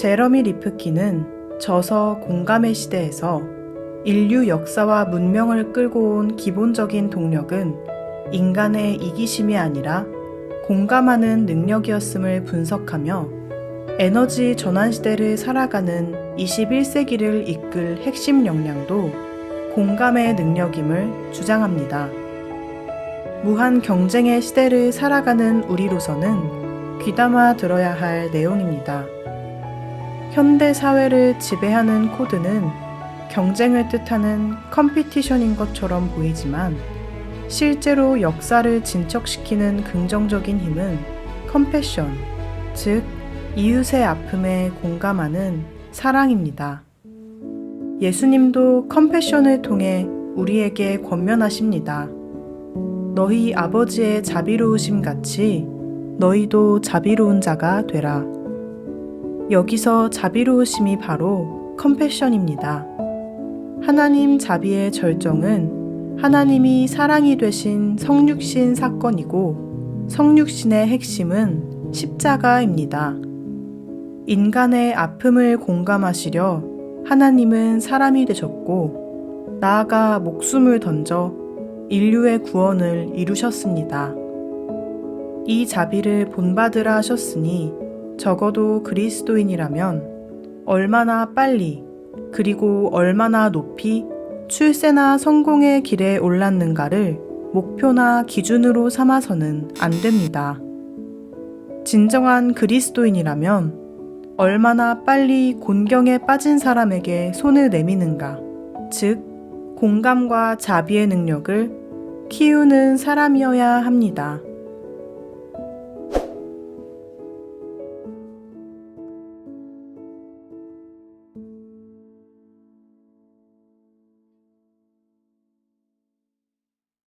제러미 리프키는 저서 공감의 시대에서 인류 역사와 문명을 끌고 온 기본적인 동력은 인간의 이기심이 아니라 공감하는 능력이었음을 분석하며 에너지 전환 시대를 살아가는 21세기를 이끌 핵심 역량도 공감의 능력임을 주장합니다. 무한 경쟁의 시대를 살아가는 우리로서는 귀담아 들어야 할 내용입니다. 현대 사회를 지배하는 코드는 경쟁을 뜻하는 컴피티션인 것처럼 보이지만 실제로 역사를 진척시키는 긍정적인 힘은 컴패션, 즉 이웃의 아픔에 공감하는 사랑입니다. 예수님도 컴패션을 통해 우리에게 권면하십니다. 너희 아버지의 자비로우심 같이 너희도 자비로운 자가 되라. 여기서 자비로우심이 바로 컴패션입니다. 하나님 자비의 절정은 하나님이 사랑이 되신 성육신 사건이고 성육신의 핵심은 십자가입니다. 인간의 아픔을 공감하시려 하나님은 사람이 되셨고 나아가 목숨을 던져 인류의 구원을 이루셨습니다. 이 자비를 본받으라 하셨으니 적어도 그리스도인이라면 얼마나 빨리 그리고 얼마나 높이 출세나 성공의 길에 올랐는가를 목표나 기준으로 삼아서는 안 됩니다. 진정한 그리스도인이라면 얼마나 빨리 곤경에 빠진 사람에게 손을 내미는가, 즉, 공감과 자비의 능력을 키우는 사람이어야 합니다.